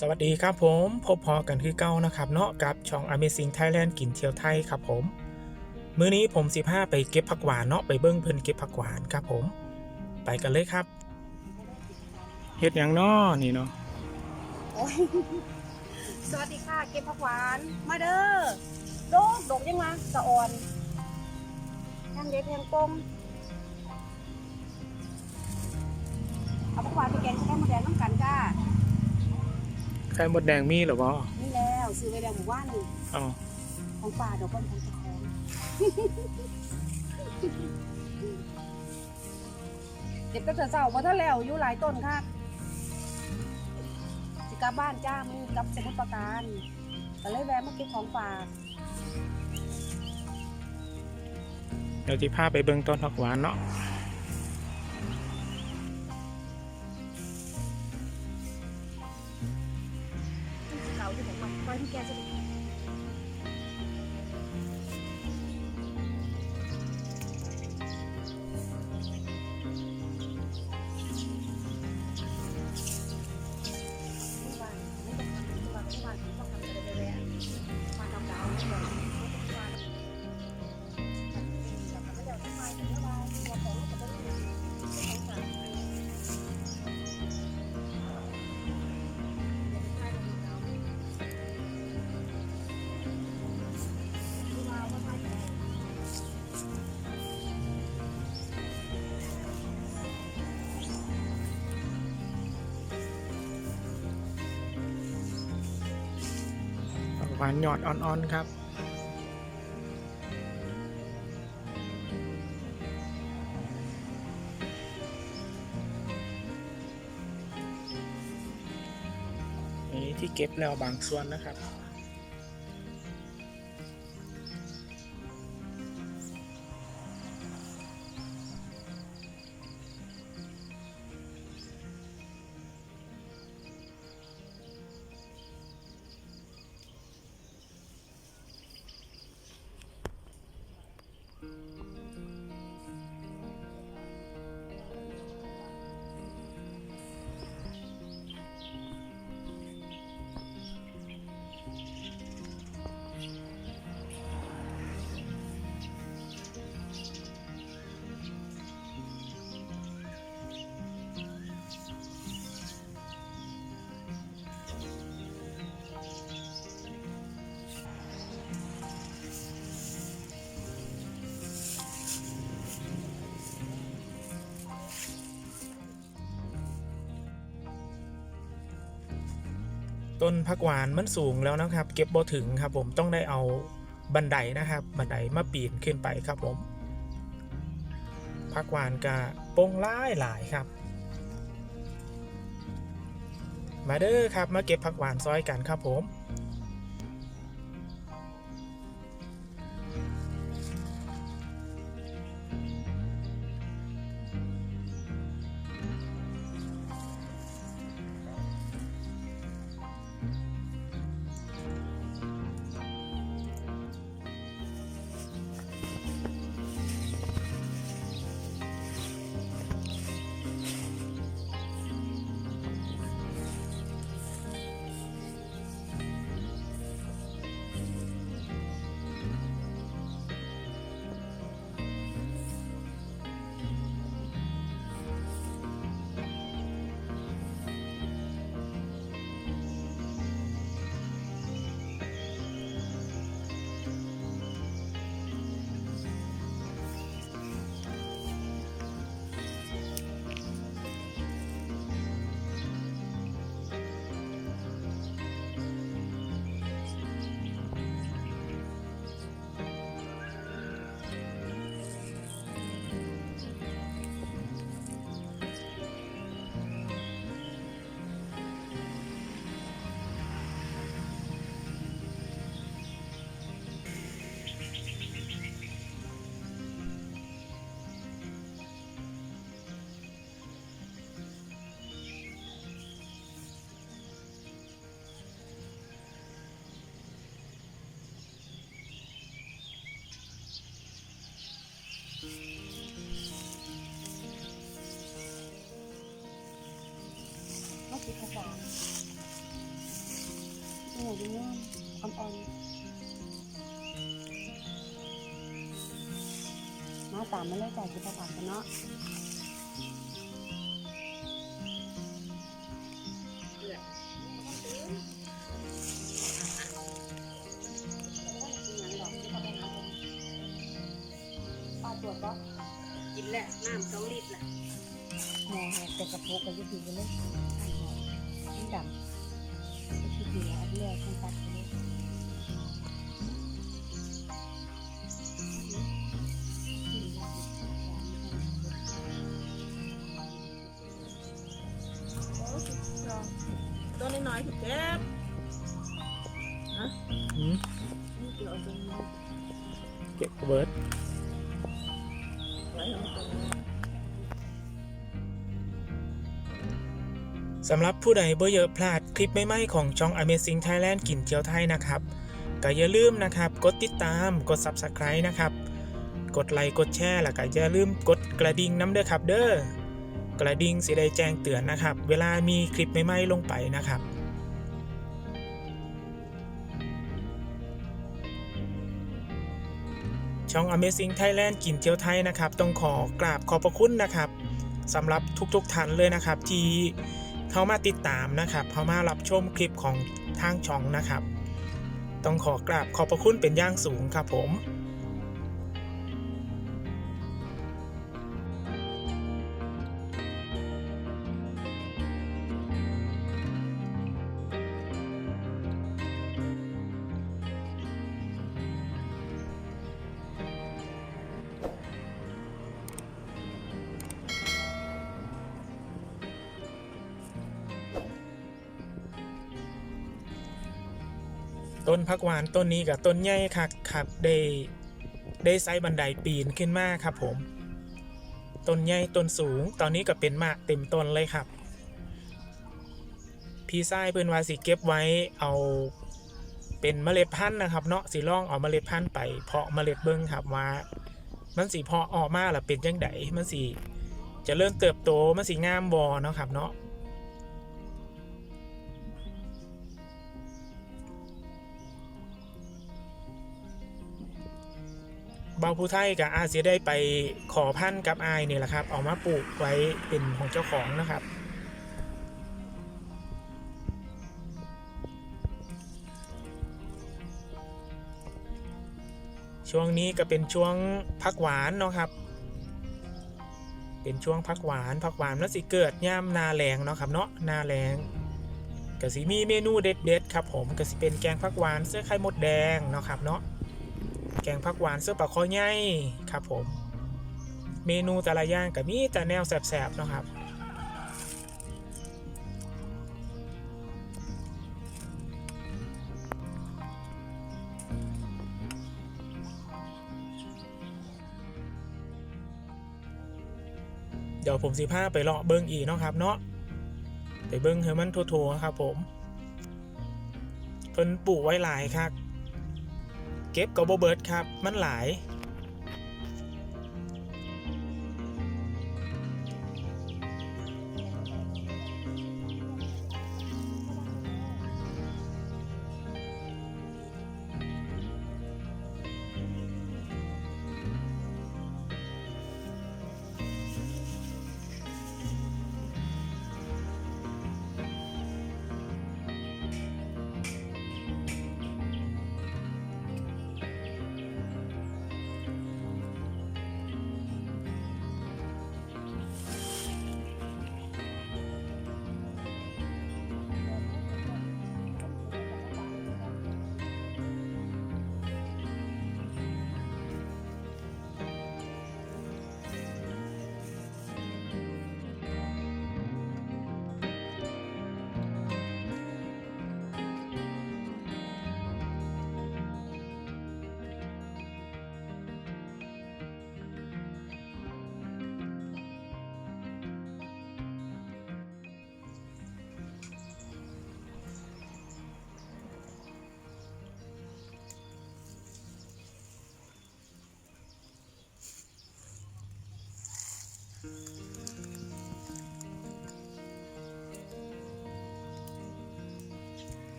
สวัสดีครับผมพบพอกันคือเก้านะครับเนาะกับช่อง Amazing Thailand กินเที่ยวไทยครับผม มื้อนี้ผม15ไปเก็บผักหวานเนาะไปเบิ้งเพิ่นเก็บผักหวานครับผม ไปกันเลยครับเฮ็ดหยังเนาะนี่เนาะสวัสดีค่ะเก็บผักหวานมาเด้อโดกดกยังมาสะอ่อนแทงเด็ดแทงปมเอาผักหวานไปแกงใช้หมดแดงน้ำกันจ้า ไข่มดแดงมีเหรอบ่นี่แล้วซื้อไปแดงหมู่บ้านนี่เอาของป่าดอกก้นของตะคองเก็บตั้งแต่เช้าพอท่านแล้วอยู่หลายต้นค่ะสิกลับบ้านจ้ามือกลับสมุทรปราการก็เลยแวะมาเก็บของฝากเดี๋ยวสิพาไปเบิ่งต้นผักหวานเนาะ ขอ หวานหยอดอ่อนๆครับ นี่ที่เก็บแล้วบางส่วนนะครับ ต้นผักหวานมันสูงแล้วนะครับ เก็บบ่ถึงครับ ผมต้องได้เอาบันไดนะครับ บันไดมาปีนขึ้นไปครับผมผักหวานกะโป่งล่ายหลายครับ มาเด้อครับมาเก็บผักหวานซอยกันครับผม หมูดีงมอ่อนๆมาตามไม่เลยจ่ายจิตกรรมกันเนาะปลาตัวก็กินแหละน้ำเกาหลีแหละมอกแต่กระโปงกันยุ่งๆเลย ดำยุติแล้วอันแรกฉันตัดไปเลยตัวน้อยๆถึงเจ็บอืมเกี่ยวตัวนี้เก็บเบิร์ดไว้ของนี้ สำหรับผู้ใดบ่เยอะพลาดคลิปใหม่ๆของช่อง Amazing Thailand กินเที่ยวไทยนะครับก็อย่าลืมนะครับ กดติดตามกด Subscribe นะครับ กดไลค์กดแชร์แล้วก็อย่าลืมกดกระดิ่งน้ำเด้อครับเด้อกระดิ่งสิได้แจ้งเตือนนะครับ เวลามีคลิปใหม่ๆลงไปนะครับช่อง Amazing Thailand กินเที่ยวไทยนะครับ ต้องขอกราบขอบพระคุณนะครับสำหรับทุกๆท่านเลยนะครับที่ เข้ามาติดตามนะครับเข้ามารับชมคลิปของทางช่องนะครับ ต้องขอกราบขอบพระคุณเป็นอย่างสูงครับผม ต้นพักหวานต้นนี้กับต้นใหญ่ครับครับได้ได้ไซบันไดปีนขึ้นมาครับผมต้นใหญ่ต้นสูง ตอนนี้ก็เป็นมากเต็มต้นเลยครับ พี่ไส้เพื่อนว่าสิเก็บไว้เอาเป็นเมล็ดพันธุ์นะครับ เนาะสิลองเอาเมล็ดพันธุ์ไปเพาะเมล็ดเบิ้งครับว่า มันสีเพาะออกมาล่ะเป็นยังไงมันสีจะเริ่มเติบโตมันสีงามบอเนาะครับเนาะ บาผู้ไทยกับอาจจะได้ไปขอพันธุ์กับอายนี่ยแหละครับ เอามาปลูกไว้เป็นของเจ้าของนะครับ ช่วงนี้ก็เป็นช่วงพักหวานเนาะครับ เป็นช่วงพักหวานพักหวานแล้วสิเกิดย่ามนาแรงเนาะครับเนาะนาแรงก็สิมีเมนูเด็ดๆครับผมก็สิเป็นแกงพักหวานเสื้อไข่มดแดงเนาะครับเนาะ แกงผักหวานเสื้อปลาคอใหญ่ครับผม เมนูแต่ละอย่างก็มีแต่แนวแสบๆนะครับเดี๋ยวผมสิพาไปเลาะเบิ้งอีกเนาะครับเนาะไปเบิ้งให้มันทั่วๆครับผมเพิ่นปลูกไว้หลายครับ เก็บกับโบเบิร์ดครับ มันหลาย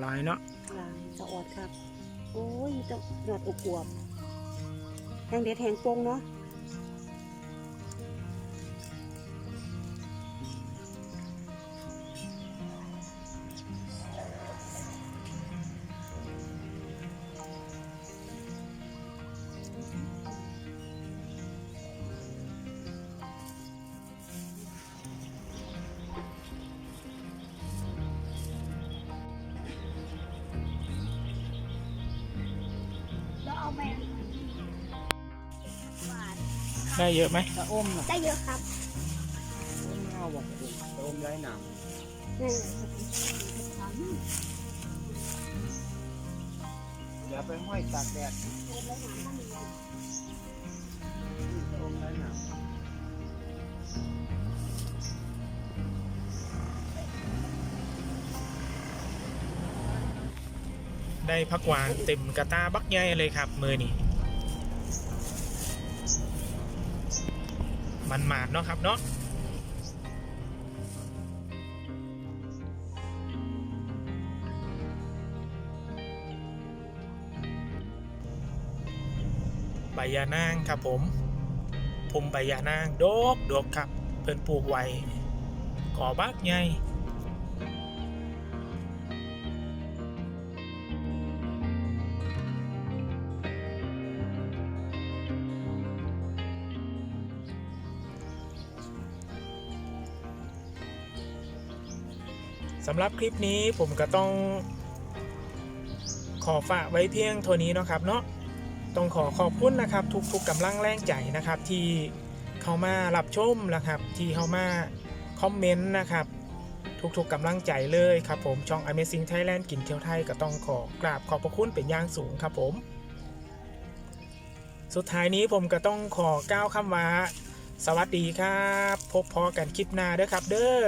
หลายเนาะลายสะออดครับ โอ้ยจะหยอดอบอวบแหงเด็ดแหงโปงเนาะ ได้เยอะไหมถ้าอมนะได้เยอะครับอมเอาบอกถูกแต่อมไร้หนามนี่อย่าไปห้อยตากแดด ได้ผักวานเต็มกระตาบักใหญ่เลยครับ มือนี้มันหมาดเนาะครับเนาะใบยานางครับผมภูมิใบยานางโดกโดกครับ เพิ่นปลูกไว้ก่อบักใหญ่ สำหรับคลิปนี้ผมก็ต้อง ขอฝากไว้เพียงเท่านี้นะครับเนาะต้องขอขอบคุณนะครับ ทุกๆกำลังแรงใจนะครับ ที่เข้ามารับชมนะครับ ที่เข้ามาคอมเมนต์นะครับ ทุกๆกำลังใจเลยครับผมช่อง Amazing Thailand กินเที่ยวไทยก็ต้องขอกราบขอบพระคุณเป็นอย่างสูงครับผม สุดท้ายนี้ผมก็ต้องขอก้าวคำว่าสวัสดีครับ พบพอกันคลิปหน้าเด้อครับเด้อ